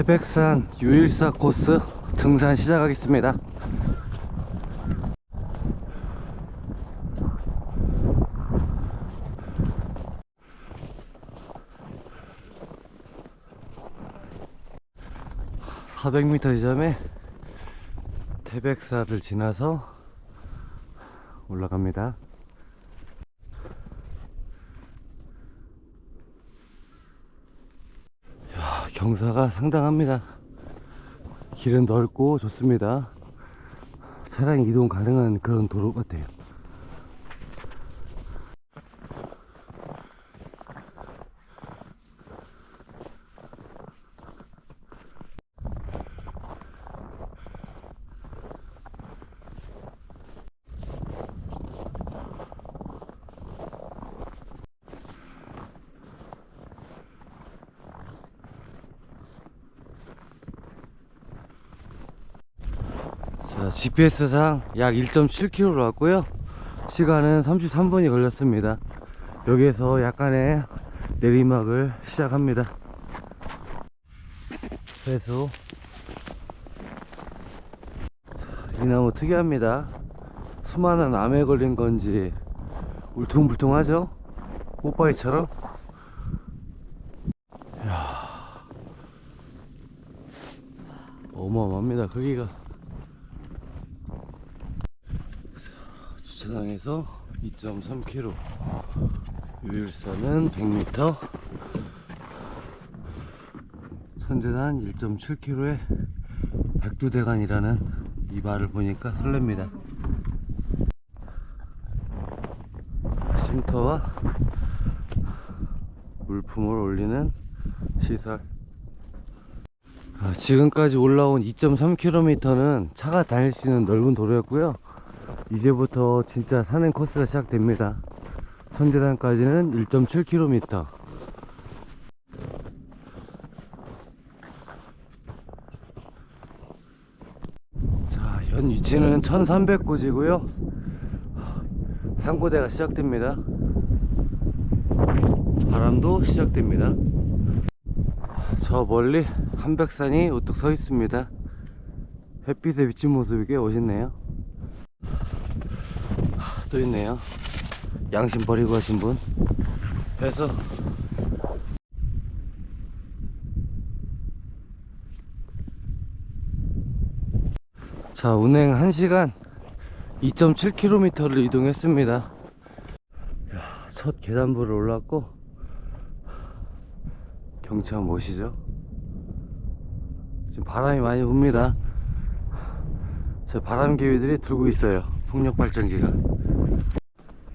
태백산 유일사 코스 등산 시작하겠습니다. (400m) 지점에 태백사를 지나서 올라갑니다. 야, 경사가 상당합니다. 길은 넓고 좋습니다. 차량 이동 가능한 그런 도로 같아요. 자, GPS상 약 1.7km로 왔고요. 시간은 33분이 걸렸습니다. 여기에서 약간의 내리막을 시작합니다. 회수. 이 나무 특이합니다. 수많은 암에 걸린 건지 울퉁불퉁하죠? 뽀빠이처럼. 이야. 어마어마합니다. 크기가. 주차장에서 2.3km 유일선은 100m 천재단 1.7km에 백두대간이라는 이 말을 보니까 설렙니다. 쉼터와 물품을 올리는 시설. 아, 지금까지 올라온 2.3km는 차가 다닐 수 있는 넓은 도로였고요 이제부터 진짜 산행 코스가 시작됩니다. 천재단까지는 1.7km. 자, 현 위치는 1300고지고요. 상고대가 시작됩니다. 바람도 시작됩니다. 저 멀리 한백산이 우뚝 서 있습니다. 햇빛에 비친 모습이 꽤 멋있네요. 또 있네요. 양심 버리고 가신 분. 그래서 자 운행 1시간 2.7km를 이동했습니다. 야, 첫 계단부를 올랐고 경치 한번 보시죠. 지금 바람이 많이 붑니다. 저 바람개비들이 들고 있어요. 풍력 발전기가.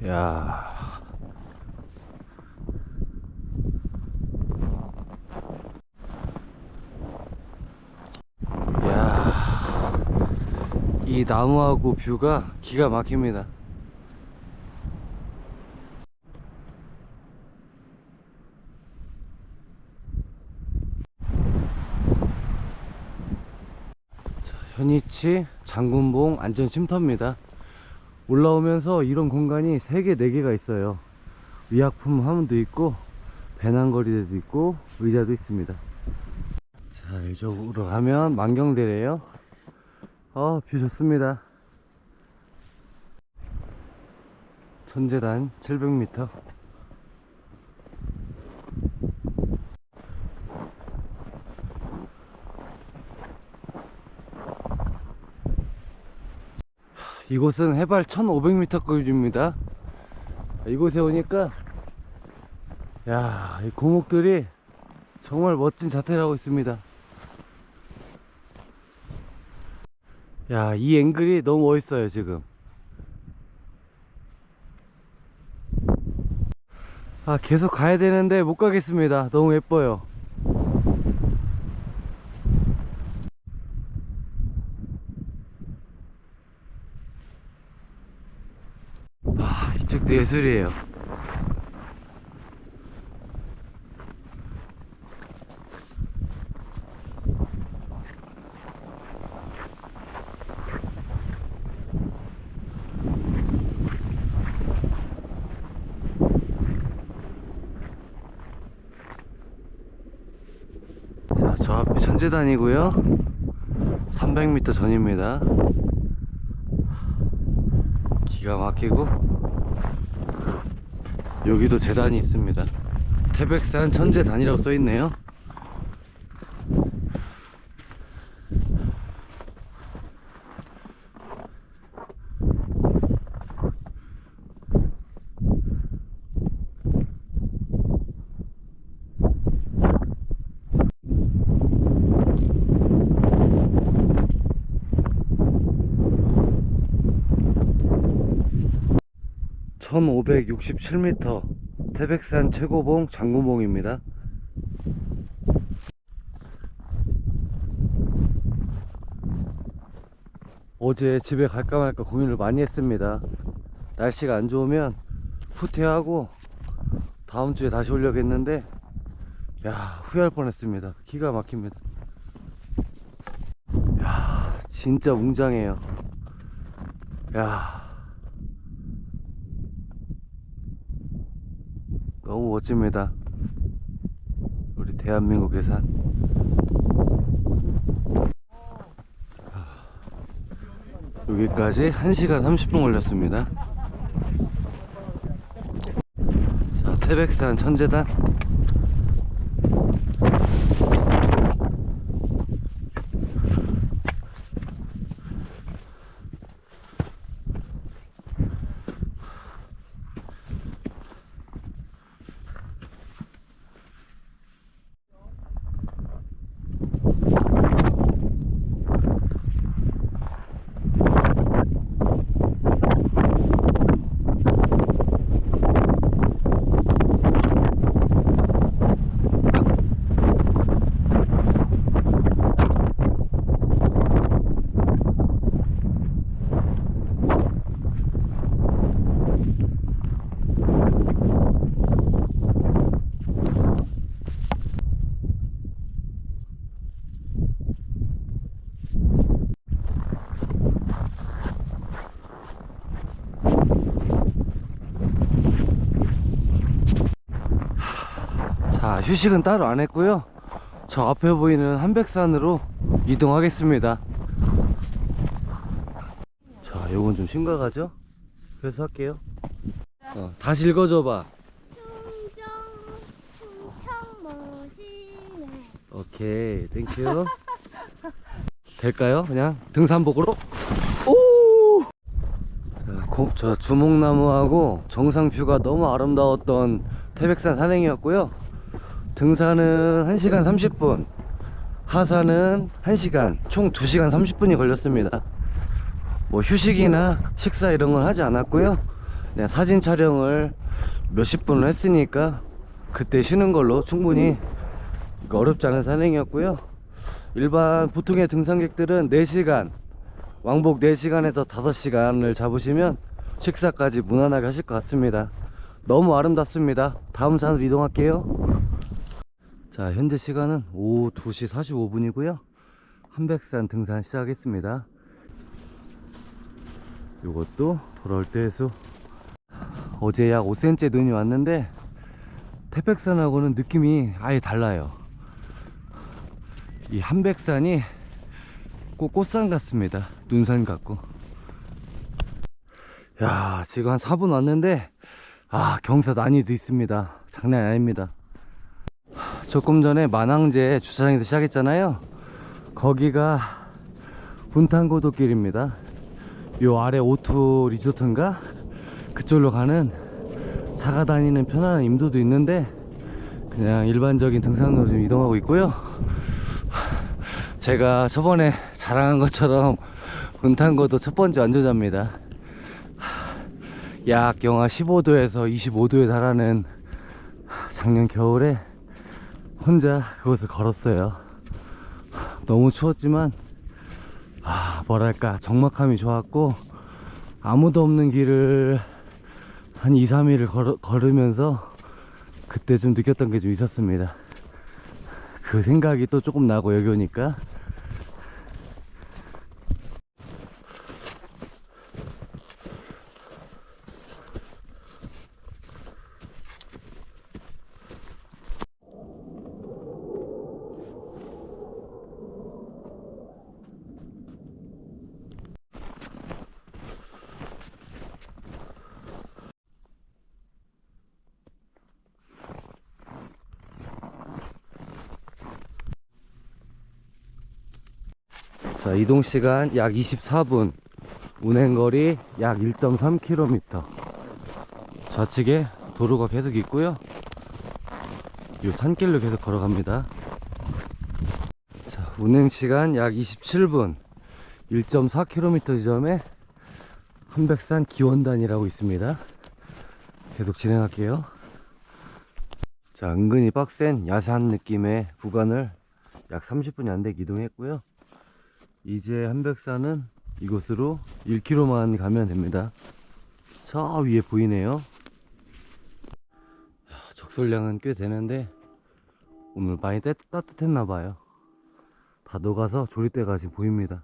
야. 야. 이 나무하고 뷰가 기가 막힙니다. 현이치 장군봉 안전쉼터입니다. 올라오면서 이런 공간이 3개, 4개가 있어요. 의약품 화문도 있고, 배낭거리대도 있고, 의자도 있습니다. 자, 이쪽으로 가면 만경대래요. 어, 뷰 좋습니다. 천재단 700m. 이곳은 해발 1500m급입니다. 이곳에 오니까 야, 이 고목들이 정말 멋진 자태를 하고 있습니다. 야, 이 앵글이 너무 멋있어요, 지금. 아, 계속 가야 되는데 못 가겠습니다. 너무 예뻐요. 아, 이쪽도 예술이에요. 자, 저 앞이 천재단이고요. 300m 전입니다. 기가 막히고 여기도 재단이 있습니다. 태백산 천재단이라고 써있네요 (1567m) 태백산 최고봉 장구봉입니다. 어제 집에 갈까 말까 고민을 많이 했습니다. 날씨가 안 좋으면 후퇴하고 다음 주에 다시 오려고 했는데 야 후회할 뻔했습니다. 기가 막힙니다. 야 진짜 웅장해요. 야 너무 멋집니다. 우리 대한민국의 산. 여기까지 1시간 30분 걸렸습니다. 자 태백산 천재단 자 휴식은 따로 안 했고요. 저 앞에 보이는 한백산으로 이동하겠습니다. 자 요건 좀 심각하죠? 그래서 할게요. 어, 다시 읽어줘봐. 충정 충청 멋이네. 오케이 땡큐. 될까요? 그냥 등산복으로? 오! 자, 고- 저 주목나무하고 정상뷰가 너무 아름다웠던 태백산 산행이었고요 등산은 1시간 30분 하산은 1시간 총 2시간 30분이 걸렸습니다. 뭐 휴식이나 식사 이런 건 하지 않았고요. 그냥 사진 촬영을 몇십 분을 했으니까 그때 쉬는 걸로 충분히 어렵지 않은 산행이었고요. 일반 보통의 등산객들은 4시간 왕복 4시간에서 5시간을 잡으시면 식사까지 무난하게 하실 것 같습니다. 너무 아름답습니다. 다음 산으로 이동할게요 자 현재 시간은 오후 2시 45분이고요. 한백산 등산 시작했습니다. 이것도 돌아올 때 해수 어제 약 5cm 눈이 왔는데 태백산하고는 느낌이 아예 달라요. 이 한백산이 꼭 꽃산 같습니다. 눈산 같고. 야 지금 한 4분 왔는데 아 경사 난이도 있습니다. 장난이 아닙니다 조금 전에 만항제 주차장에서 시작했잖아요. 거기가 분탄고도길입니다. 요 아래 오투 리조트인가? 그쪽으로 가는 차가 다니는 편안한 임도도 있는데 그냥 일반적인 등산로로 좀 이동하고 있고요. 제가 저번에 자랑한 것처럼 분탄고도 첫 번째 완주자입니다. 약 영하 15도에서 25도에 달하는 작년 겨울에 혼자 그곳을 걸었어요. 너무 추웠지만 아 뭐랄까 적막함이 좋았고 아무도 없는 길을 한 2, 3일을 걸, 걸으면서 그때 좀 느꼈던 게 좀 있었습니다. 그 생각이 또 조금 나고 여기 오니까 자, 이동 시간 약 24분. 운행 거리 약 1.3km. 좌측에 도로가 계속 있고요. 이 산길로 계속 걸어갑니다. 자, 운행 시간 약 27분. 1.4km 지점에 한백산 기원단이라고 있습니다. 계속 진행할게요. 자, 은근히 빡센 야산 느낌의 구간을 약 30분이 안 되게 이동했고요. 이제 한백산은 이곳으로 1km만 가면 됩니다. 저 위에 보이네요. 야, 적설량은 꽤 되는데 오늘 많이 따, 따뜻했나봐요. 다 녹아서 조리대가 지금 보입니다.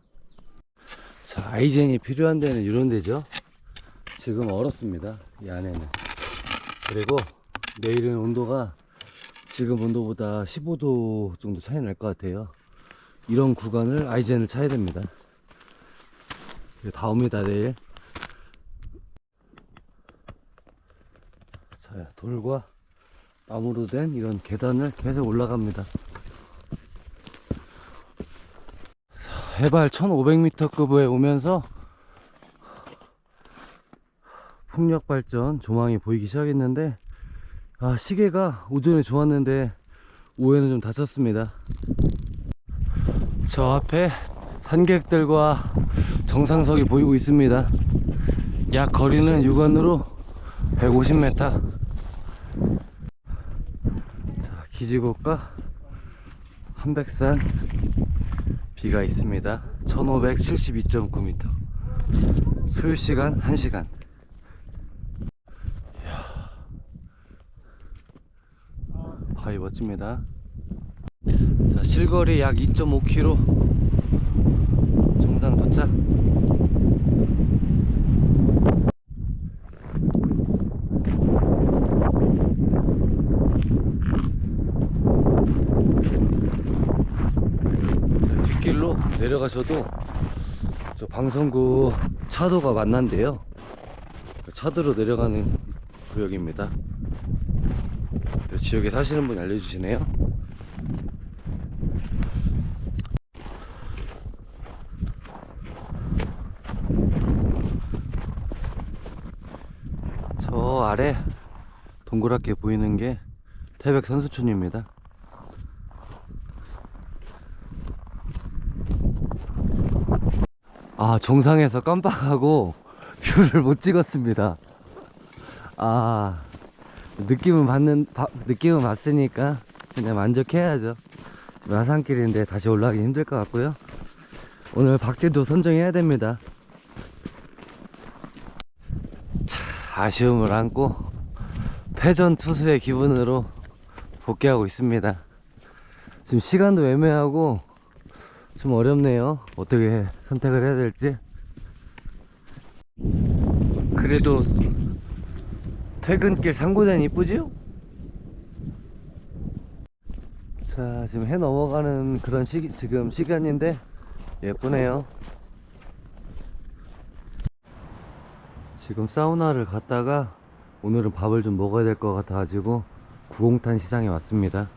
자, 아이젠이 필요한 데는 이런 데죠. 지금 얼었습니다. 이 안에는. 그리고 내일은 온도가 지금 온도보다 15도 정도 차이 날 것 같아요. 이런 구간을 아이젠을 차야 됩니다. 이거 다 옵니다, 내일. 자, 돌과 나무로 된 이런 계단을 계속 올라갑니다. 해발 1500m급에 오면서 풍력 발전 조망이 보이기 시작했는데 아 시계가 오전에 좋았는데 오후에는 좀 다쳤습니다 저 앞에 산객들과 정상석이 보이고 있습니다. 약 거리는 육안으로 150m 자 기지국과 한백산 비가 있습니다. 1572.9m 소요시간 1시간. 바위 멋집니다 자, 실거리 약 2.5km 정상 도착. 자, 뒷길로 내려가셔도 저 방송국 차도가 만난대요. 그 차도로 내려가는 구역입니다. 또 지역에 사시는 분이 알려주시네요. 저 아래 동그랗게 보이는 게 태백 선수촌입니다. 아, 정상에서 깜빡하고 뷰를 못 찍었습니다. 아, 느낌은 받는 바- 느낌은 봤으니까 그냥 만족해야죠. 지금 하산길인데 다시 올라가기 힘들 것 같고요. 오늘 박제도 선정해야 됩니다. 아쉬움을 안고 패전 투수의 기분으로 복귀하고 있습니다. 지금 시간도 애매하고 좀 어렵네요. 어떻게 선택을 해야 될지. 그래도 퇴근길 상고전 이쁘지요? 자 지금 해 넘어가는 그런 시기 지금 시간인데 예쁘네요 지금 사우나를 갔다가 오늘은 밥을 좀 먹어야 될 것 같아 가지고 구공탄 시장에 왔습니다